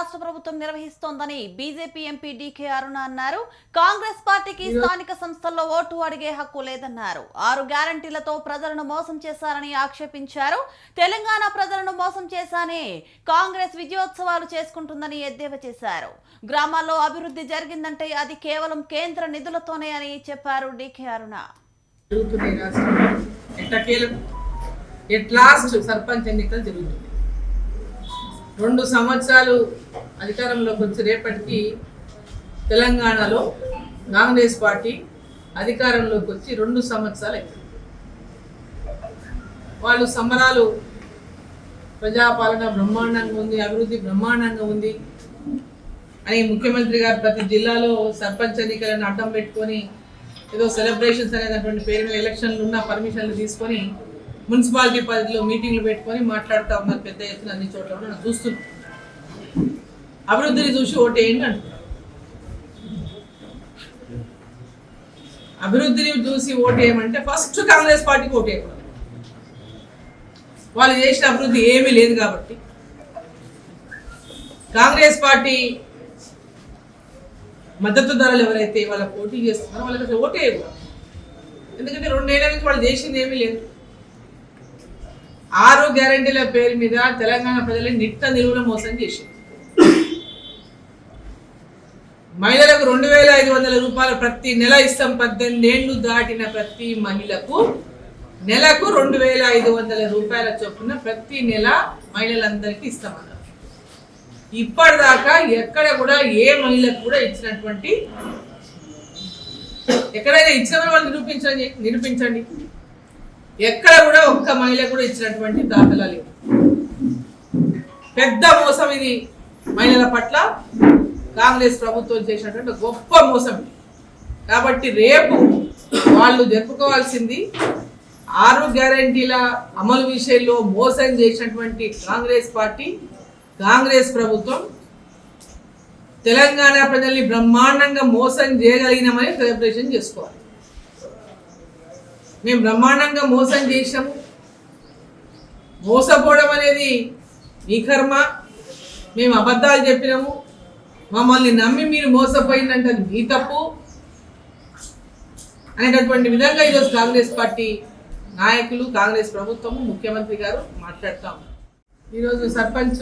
రాష్ట్ర ప్రభుత్వం నిర్వహిస్తోందని బీజేపీ ఎంపీ డీకే అరుణ అన్నారు. కాంగ్రెస్ పార్టీకి స్థానిక సంస్థల్లో ఓటు అడిగే హక్కు లేదన్నారు. ఆరు గ్యారంటీలతో ప్రజలను మోసం చేశారని ఆక్షేపించారు. తెలంగాణ ప్రజలను మోసం చేశానే కాంగ్రెస్ విజయోత్సవాలు చేసుకుంటుందని ఎద్దేవా చేశారు. గ్రామాల్లో అభివృద్ధి జరిగిందంటే అది కేవలం కేంద్ర నిధులతోనే అని చెప్పారు DK Aruna. At last sarpanch ఎన్నికలు జరుగుతుంది రెండు సంవత్సరాలు అధికారంలోకి వచ్చి రేపటికి తెలంగాణలో కాంగ్రెస్ పార్టీ అధికారంలోకి వచ్చి రెండు సంవత్సరాలు అయింది. వాళ్ళు సంబరాలు ప్రజాపాలన బ్రహ్మాండంగా ఉంది అభివృద్ధి బ్రహ్మాండంగా ఉంది అని ముఖ్యమంత్రి గారు ప్రతి జిల్లాలో సర్పంచ్ ఎన్నికలను అడ్డం పెట్టుకొని ఏదో సెలబ్రేషన్స్ అనేటటువంటి పేరు మీద ఎలక్షన్లు ఉన్న పర్మిషన్లు తీసుకొని మున్సిపాలిటీ పరిధిలో మీటింగ్లు పెట్టుకొని మాట్లాడుతూ ఉన్నారు పెద్ద ఎత్తున అన్ని చోట్ల కూడా నేను అభివృద్ధిని చూసి ఓటేయండి అంటున్నారు. అభివృద్ధిని చూసి ఓటేయమంటే ఫస్ట్ కాంగ్రెస్ పార్టీకి ఓటేయకూడదు. వాళ్ళు చేసిన అభివృద్ధి ఏమీ లేదు కాబట్టి. కాంగ్రెస్ పార్టీ మద్దతుదారులు ఎవరైతే వాళ్ళ పోటీ చేస్తున్నారో వాళ్ళకి అసలు ఓటే ఎందుకంటే రెండేళ్ళ నుంచి వాళ్ళు చేసింది ఏమీ లేదు. ఆరు గ్యారంటీల పేరు మీద తెలంగాణ ప్రజలు నిట్ట నిలువున మోసం చేసింది మహిళలకు రెండు వేల ఐదు వందల రూపాయలు ప్రతి నెల ఇస్తాం. పద్దెనిమిది ఏళ్ళు దాటిన ప్రతి మహిళకు నెలకు రెండు వేల ఐదు వందల రూపాయల చొప్పున ప్రతి నెల మహిళలందరికీ ఇస్తామన్నారు. ఇప్పటిదాకా ఎక్కడ కూడా ఏ మహిళకు కూడా ఇచ్చినటువంటి ఎక్కడైనా ఇచ్చిన వాళ్ళు నిరూపించండి నిరూపించండి. ఎక్కడ కూడా ఒక్క మహిళ కూడా ఇచ్చినటువంటి దాఖలా లేవు. పెద్ద మోసం ఇది మహిళల పట్ల. కాంగ్రెస్ ప్రభుత్వం చేసినటువంటి గొప్ప మోసం ఇది. కాబట్టి రేపు వాళ్ళు జరుపుకోవాల్సింది ఆరు గ్యారంటీల అమలు విషయంలో మోసం చేసినటువంటి కాంగ్రెస్ పార్టీ కాంగ్రెస్ ప్రభుత్వం తెలంగాణ ప్రజల్ని బ్రహ్మాండంగా మోసం చేయగలిగినామని సెలబ్రేషన్ చేసుకోవాలి. మేము బ్రహ్మాండంగా మోసం చేసాము మోసపోవడం అనేది మీ కర్మ. మేము అబద్ధాలు చెప్పినాము. మమ్మల్ని నమ్మి మీరు మోసపోయిందంటే అది మీ తప్పు. అనేటటువంటి విధంగా ఈరోజు కాంగ్రెస్ పార్టీ నాయకులు కాంగ్రెస్ ప్రభుత్వము ముఖ్యమంత్రి గారు మాట్లాడతాము ఈరోజు సర్పంచ్